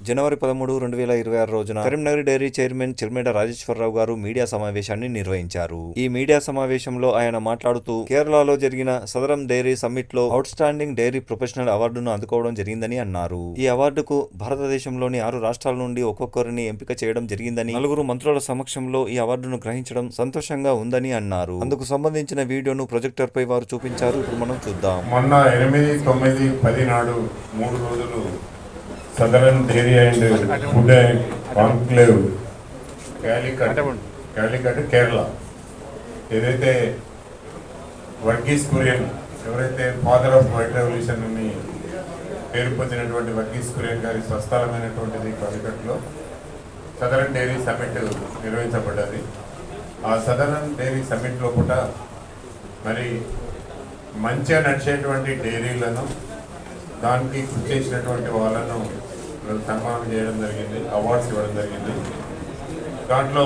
జనవరి పదమూడు రెండు వేల ఇరవై ఆరు రోజున కరీంనగర్ డైరీ చైర్మన్ చిర్మేడ రాజేశ్వరరావు గారు మీడియా సమావేశాన్ని నిర్వహించారు. ఈ మీడియా సమావేశంలో ఆయన మాట్లాడుతూ కేరళలో జరిగిన సదరం డైరీ సమ్మిట్లో అవుట్ స్టాండింగ్ డైరీ ప్రొఫెషనల్ అవార్డును అందుకోవడం జరిగిందని అన్నారు. ఈ అవార్డుకు భారతదేశంలోని ఆరు రాష్ట్రాల నుండి ఒక్కొక్కరిని ఎంపిక చేయడం జరిగిందని నలుగురు మంత్రుల సమక్షంలో ఈ అవార్డును గ్రహించడం సంతోషంగా ఉందని అన్నారు. అందుకు సంబంధించిన వీడియోను ప్రొజెక్టర్ పై వారు చూపించారు. ఇప్పుడు మనం చూద్దాం. మొన్న ఎనిమిది తొమ్మిది పది నాడు మూడు రోజులు southern dairy and food and conclave Calicut Calicut Kerala. ఏదైతే వర్గీస్ కురియన్ ఎవరైతే ఫాదర్ ఆఫ్ వైట్ రెవల్యూషన్ అని పేరు పొందినటువంటి వర్గీస్ కురియన్ గారి స్వస్థలమైనటువంటిది కాలికట్లో సదరన్ డైరీ సమ్మిట్ నిర్వహించబడ్డది. ఆ సదరన్ డైరీ సమ్మిట్ లోపల మరి మంచిగా నడిచేటువంటి డైరీలను దానికి కృషి చేసినటువంటి వాళ్ళను సన్మానం చేయడం జరిగింది అవార్డ్స్ ఇవ్వడం జరిగింది. దాంట్లో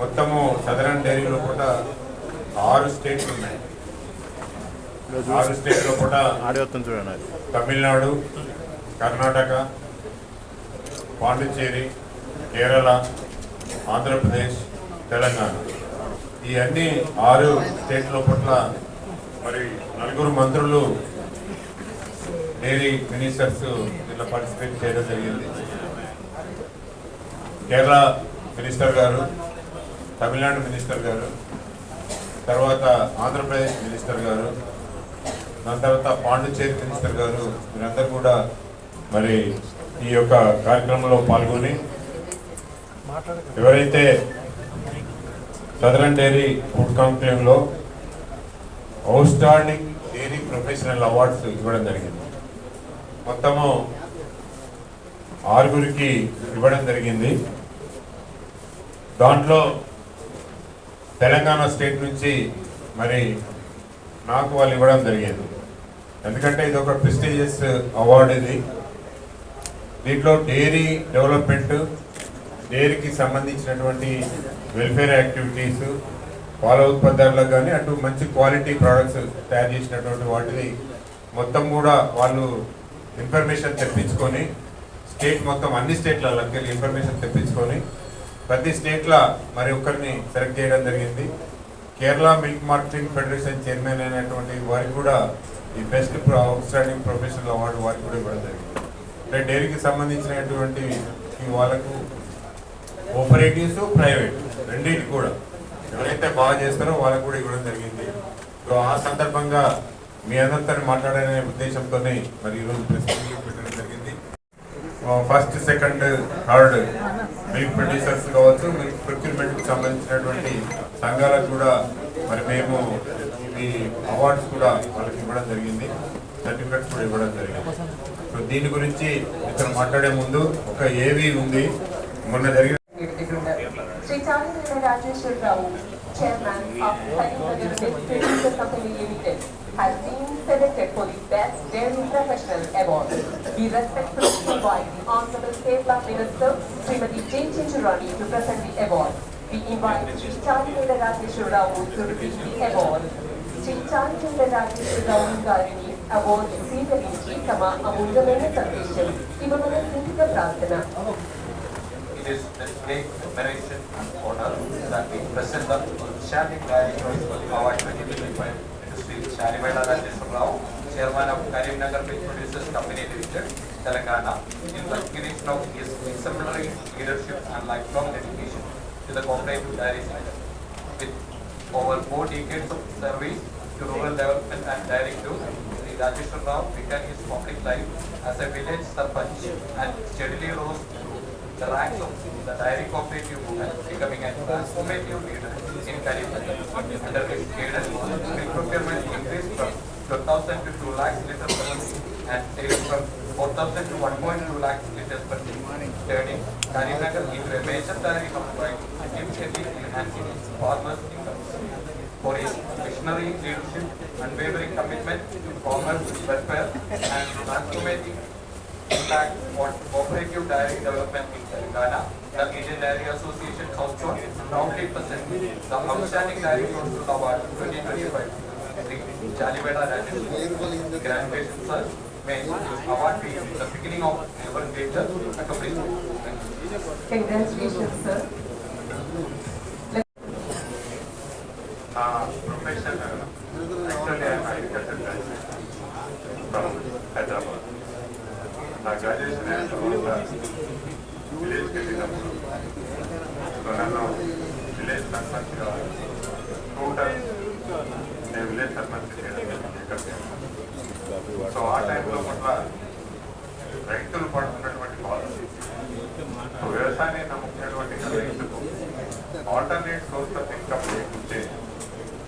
మొత్తము సదరన్ డైరీలో కూడా ఆరు స్టేట్స్ ఉన్నాయి. ఆరు స్టేట్లో కూడా తమిళనాడు కర్ణాటక పాండిచ్చేరి కేరళ ఆంధ్రప్రదేశ్ తెలంగాణ. ఈ అన్ని ఆరు స్టేట్ల పట్ల మరి నలుగురు మంత్రులు డైరీ మినిస్టర్స్ దీంట్లో పార్టిసిపేట్ చేయడం జరిగింది. కేరళ మినిస్టర్ గారు తమిళనాడు మినిస్టర్ గారు తర్వాత ఆంధ్రప్రదేశ్ మినిస్టర్ గారు దాని తర్వాత పాండిచ్చేరి మినిస్టర్ గారు మీరందరూ కూడా మరి ఈ యొక్క కార్యక్రమంలో పాల్గొని ఎవరైతే సదరన్ డైరీ ఫుడ్ కాంక్లేవ్లో outstanding dairy professional awards ఇవ్వడం జరిగింది. మొత్తము ఆరుగురికి ఇవ్వడం జరిగింది. దాంట్లో తెలంగాణ స్టేట్ నుంచి మరి నాకు వాళ్ళు ఇవ్వడం జరిగింది. ఎందుకంటే ఇది ఒక ప్రెస్టీజియస్ అవార్డు ఇది. దీంట్లో డైరీ డెవలప్మెంట్ డైరీకి సంబంధించినటువంటి వెల్ఫేర్ యాక్టివిటీస్ పాల ఉత్పత్తులకు కానీ అటు మంచి క్వాలిటీ ప్రోడక్ట్స్ తయారు చేసినటువంటి వాటిని మొత్తం కూడా వాళ్ళు ఇన్ఫర్మేషన్ తెప్పించుకొని స్టేట్ మొత్తం అన్ని స్టేట్లలోకి వెళ్ళి ఇన్ఫర్మేషన్ తెప్పించుకొని ప్రతి స్టేట్లో మరి ఒక్కరిని సెలెక్ట్ చేయడం జరిగింది. Kerala milk marketing federation chairman అయినటువంటి వారికి కూడా ఈ బెస్ట్ అవుట్స్టాండింగ్ ప్రొఫెషనల్ అవార్డు వారికి కూడా ఇవ్వడం జరిగింది. అంటే డైరీకి సంబంధించినటువంటి వాళ్ళకు కోఆపరేటివ్స్ ప్రైవేట్ రెండింటి కూడా. ఎవరైతే బాగా చేస్తారో వాళ్ళకు కూడా ఇవ్వడం జరిగింది. సో ఆ సందర్భంగా మీ అందరితో మాట్లాడనే ఉద్దేశంతోనే మరి ఈరోజు ప్రెస్ పెట్టడం జరిగింది. First second third milk producers కావచ్చు మిల్క్ ప్రొక్యూర్మెంట్కి సంబంధించినటువంటి సంఘాలకు కూడా మరి మేము ఈ అవార్డ్స్ కూడా వాళ్ళకి ఇవ్వడం జరిగింది. సర్టిఫికెట్స్ కూడా ఇవ్వడం జరిగింది. సో దీని గురించి ఇతను మాట్లాడే ముందు ఒక ఏవి ఉంది. మొన్న జరిగిన Sri chairman of Kayuga Company Limited, has been selected for the Best Dairy Professional Award. We respectfully invite the Honorable Kerala Minister, Srimati J. Chinchurani, to present the award. We invite Sri Chandra Rakeshwar Rao to receive the award. Sri Chandra Rakeshwar Rao Garini award സ്വീകരിച്ച് കമ അമൂല്യമായ സന്ദേശം ഇവരുടെ സ്നേഹിത പ്രാർത്ഥന It is the great admiration and honor that we present the outstanding Dairy Choice Award 2025 Industry Sharivela Rajesh Rao, Chairman of Karimnagar Milk Producers Company Limited, Telangana, in recognition of his exemplary leadership and lifelong dedication to the cooperative dairy sector. With over four decades of service to rural development and dairy growth, Sri Rao began his public life as a village sarpanch and steadily rose the ranks of the dairy cooperative movement, becoming a transformative leader in Karimnagar. Under his guidance, milk procurement increased from 12,000 to 2 lakhs liters per month and sales from 4,000 to 1.2 lakhs liters per day, turning Karimnagar into a major dairy by significantly enhancing farmers' incomes. For his visionary leadership, unwavering commitment to farmers' welfare and transformative impact on cooperative dairy development in Telangana, the Indian Dairy Association Council proudly presents the Outstanding Dairy Council Award 2025 Sri Chalibeda Rajesh. Graduation, sir. May award be the beginning of our future accomplishment. Congratulations, sir. Uh, profession, uh, actually I am agriculture from Hyderabad. నా graduation అయిన తర్వాత విలేజ్కి వెళ్ళినప్పుడు నన్ను village సర్పంచ్గా total నేను village sarpanch so ఆ టైంలో పట్ల రైతులు పడుతున్నటువంటి పాలసీ సో వ్యవసాయాన్ని నమ్ముకునేటువంటి రైతుకు ఆల్టర్నేట్ సోర్స్ ఆఫ్ ఇన్కమ్ లేకుంటే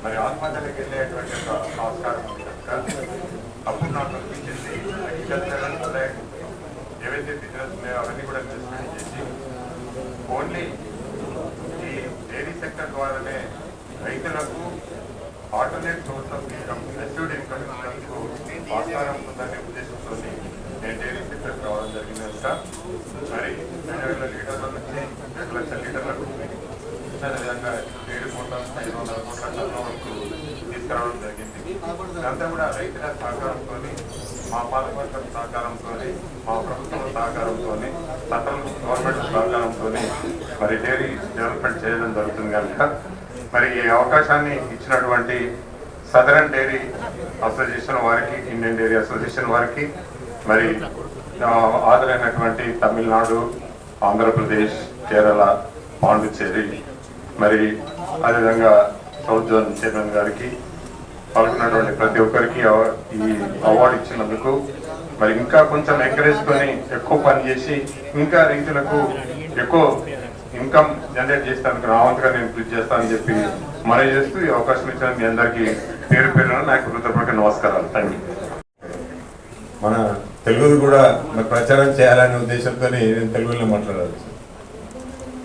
మరి ఆత్మహత్యలకు వెళ్ళేటువంటి ఒక ఆస్కారం ఉంది కనుక అప్పుడు నాకు అనిపించింది అగ్రికల్చర్ ఏవైతే బిజినెస్ ఉన్నాయో అవన్నీ కూడా ఇన్వెస్ట్మెంట్ చేసి ఓన్లీ ఈ డైరీ సెక్టర్ ద్వారానే రైతులకు alternate source of income assured income ఇన్కమ్కు ఆస్కారం ఉందనే ఉద్దేశంతో నేను డైరీ సెక్టర్ రావడం జరిగింది కనుక మరి రెండు వేల లీటర్ల నుంచి రెండు లక్షల లీటర్లకు అదేవిధంగా ఏడు కోట్ల ఐదు వందల కోట్ల టన్నుల వరకు తీసుకురావడం జరిగింది. అంతా కూడా రైతుల సహకారంతో మా పాలకవర్గం సహకారంతో మా ప్రభుత్వం సహకారంతో సెంట్రల్ గవర్నమెంట్ సహకారంతో మరి డైరీ డెవలప్మెంట్ చేయడం జరుగుతుంది కనుక మరి ఈ అవకాశాన్ని ఇచ్చినటువంటి సదరన్ డైరీ అసోసియేషన్ వారికి ఇండియన్ డైరీ అసోసియేషన్ వారికి మరి ఆదరైనటువంటి తమిళనాడు ఆంధ్రప్రదేశ్ కేరళ పాండిచ్చేరి మరి అదేవిధంగా సౌత్ జోన్ చైర్మన్ గారికి పాల్గొన్నటువంటి ప్రతి ఒక్కరికి ఈ అవార్డు ఇచ్చినందుకు మరి ఇంకా కొంచెం ఎంకరేజ్ కొని ఎక్కువ పని చేసి ఇంకా రైతులకు ఎక్కువ ఇన్కమ్ జనరేట్ చేస్తానికి రావంతగా నేను కృషి చేస్తానని చెప్పి మనం చేస్తూ ఈ అవకాశం ఇచ్చిన మీ అందరికీ పేరు పేరున నాకు హృదయపూర్వక నమస్కారాలు. థ్యాంక్ యూ మన తెలుగుది కూడా మరి ప్రచారం చేయాలనే ఉద్దేశంతో నేను తెలుగులో మాట్లాడవచ్చు.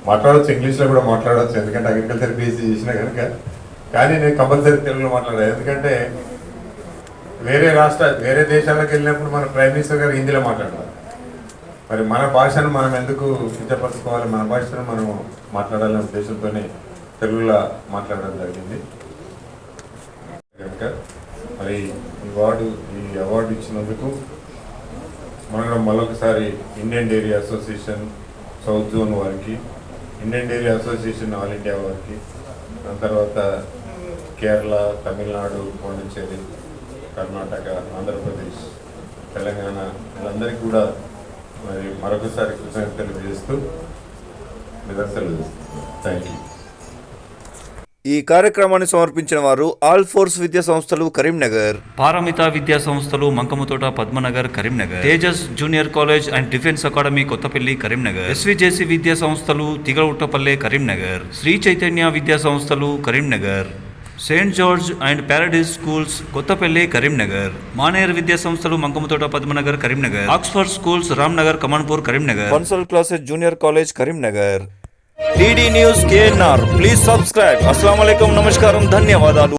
మాట్లాడవచ్చు ఇంగ్లీష్లో కూడా మాట్లాడవచ్చు ఎందుకంటే అగ్రికల్చర్ బీఎస్సీ చేసిన కనుక కానీ నేను కంపల్సరీ తెలుగులో మాట్లాడాను ఎందుకంటే వేరే రాష్ట్ర వేరే దేశాలకు వెళ్ళినప్పుడు మన ప్రైమ్ మినిస్టర్ గారు హిందీలో మాట్లాడాలి మరి మన భాషను మనం ఎందుకు కించపరచుకోవాలి మన భాషను మనం మాట్లాడాలనే ఉద్దేశంతోనే తెలుగులో మాట్లాడడం జరిగింది. కనుక మరి ఈ అవార్డు ఈ అవార్డు ఇచ్చినందుకు మనం మరొకసారి Indian dairy association south zone వారికి Indian dairy association all India వారికి దాని తర్వాత కేరళ తమిళనాడు పాండిచ్చేరి కర్ణాటక ఆంధ్రప్రదేశ్ తెలంగాణ వీళ్ళందరికీ కూడా మరి మరొకసారి కృతజ్ఞతలు తెలియజేస్తూ నిదర్శనలు థ్యాంక్ యూ ఈ కార్యక్రమాన్ని సమర్పించిన వారు ఆల్ ఫోర్స్ విద్యా సంస్థలు కరీంనగర్. పారమిత విద్యా సంస్థలు Mankammathota Padmanagar Karimnagar. Tejas junior college and defence academy Kothapalli Karimnagar. SVJC విద్యా సంస్థలు తిగలఉట్టపల్లె కరీంనగర్. శ్రీ చైతన్య విద్యా సంస్థలు Karimnagar. Saint George and paradise schools Kothapalli Karimnagar Maner విద్యా సంస్థలు Mankammathota Padmanagar Karimnagar Oxford schools Ramnagar Kamanpur Karimnagar console classes junior college Karimnagar TD news KNR please subscribe అస్సలం నమస్కారం ధన్యవాదాలు